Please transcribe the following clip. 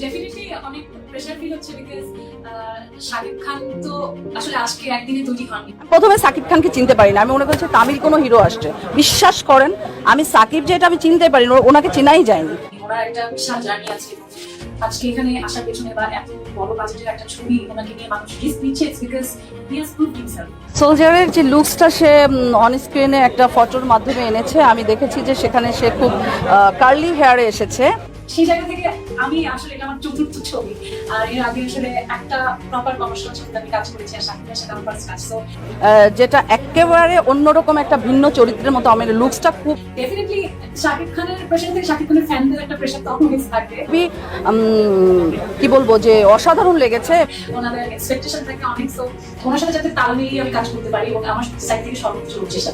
Definitely অনেক pressure feel হচ্ছে because Shakib Khan তো আসলে আজকে একদিনে তৈরি হননি। প্রথমে সাকিব খানকে চিনতে পারি না আমি মনে করছি তামিল কোনো হিরো আসছে। বিশ্বাস করেন আমি সাকিব যেটা আমি চিনতে পারি না ওনাকে চেনাই যায়নি। একটা বিশাল জার্নি আছে আজকে এখানে আসার পেছনে বা এত বড় বাজেটের একটা ছবি ওনাকে নিয়ে মানুষ রিস্ক নিচ্ছে because he has proved himself সোলজারের যে লুকসটা সে অন স্ক্রিনে একটা ফটোর মাধ্যমে এনেছে। আমি দেখেছি যে সেখানে সে খুব কার্লি হেয়ারে এসেছে। সেই জায়গা থেকে আমি আসলে এটা আমার চতুর্থ ছবি। আর এর আগে আসলে একটা প্রপার কমার্শিয়াল ছবিতে আমি কাজ করেছি আর শাকিবের সাথে আমার ফার্স্ট কাজ আহ, যেটা একেবারে অন্যরকম একটা ভিন্ন চরিত্রের মতো আমার লুকসটা খুব ডেফিনেটলি শাকিব খানের প্রেশার থেকে শাকিব খানের ফ্যানদের একটা প্রেশার তো অলওয়েজ থাকে। কি বলব যে অসাধারণ লেগেছে। ওনাদের এক্সপেকটেশন থাকে অনেক সো ওনার সাথে যাতে তাল মিলিয়ে আমি কাজ করতে পারি এবং আমার সাইড থেকে সর্বোচ্চ চেষ্টা।